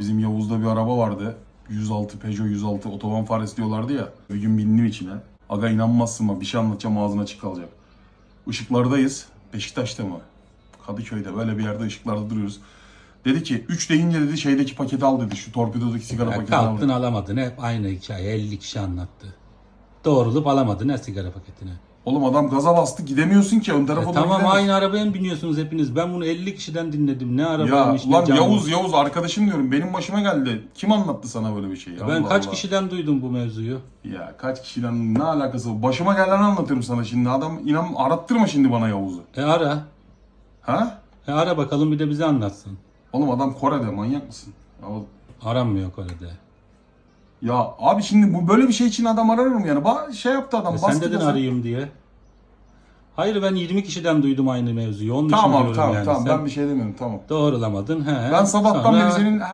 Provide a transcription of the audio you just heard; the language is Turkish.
bizim Yavuz'da bir araba vardı. 106 Peugeot 106 otoban faresi diyorlardı ya. Bir gün bindim içine. Aga inanmazsın mı bir şey anlatacağım ağzına açık kalacak. Işıklardayız. Beşiktaş'ta mı? Kadıköy'de böyle bir yerde ışıklarda duruyoruz. Dedi ki 3 deyince dedi şeydeki paketi al dedi. Şu torpidodaki sigara paketini al kalktın dedi. alamadın hep aynı hikaye 50 kişi anlattı. Doğrulup alamadın ha sigara paketini. Oğlum adam gaza bastı gidemiyorsun ki ön E tarafa doğru tamam aynı arabaya mı biniyorsunuz hepiniz? Ben bunu 50 kişiden dinledim. Ne Ya arabaymış ne ulan canlı. Yavuz Yavuz arkadaşım diyorum benim başıma geldi. Kim anlattı sana böyle bir şey? Ben Allah kaç Allah. kişiden duydum bu mevzuyu? Ya kaç kişiden ne alakası var? Başıma geleni anlatıyorum sana şimdi. Adam inan arattırma şimdi bana Yavuz'u. E ara. Ha? E ara bakalım bir de bize anlatsın. Oğlum adam Kore'de manyak mısın? Ya, Aranmıyor Kore'de. Ya abi şimdi bu böyle bir şey için adam arar mı yani? Ba şey yaptı adam. E sen bastı dedin gaza. arayayım diye. Hayır ben 20 kişiden duydum aynı mevzuyu. Onun Tamam abi diyorum tamam yani. tamam Sen ben bir şey demiyorum tamam. doğrulamadın. He. Ben sabahtan Sonra- beri senin